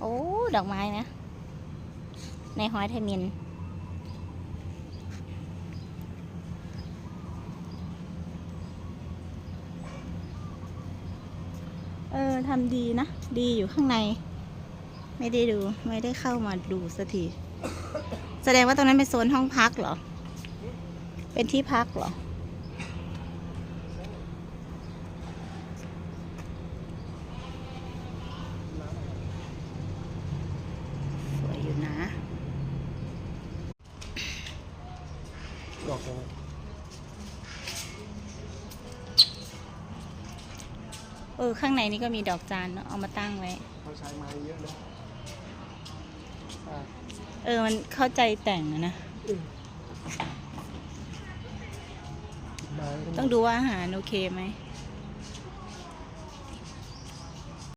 โอ้ ดอกไม้นะ ในหอยไทมิน เออทำดีนะ ดีอยู่ข้างใน ไม่ได้ดู ไม่ได้เข้ามาดูสักที แสดงว่าตรงนั้นเป็นโซนห้องพักเหรอ เป็นที่พักเหรอ สวยอยู่นะ ดอกอะไรเออ ข้างในนี่ก็มีดอกจานเนอะเอามาตั้งไว้เขาใช้ไม้เยอะนะอ่าเออ มันเข้าใจแต่งอะนะไม้ก็ต้องดูว่าอาหารโอเคไหมไ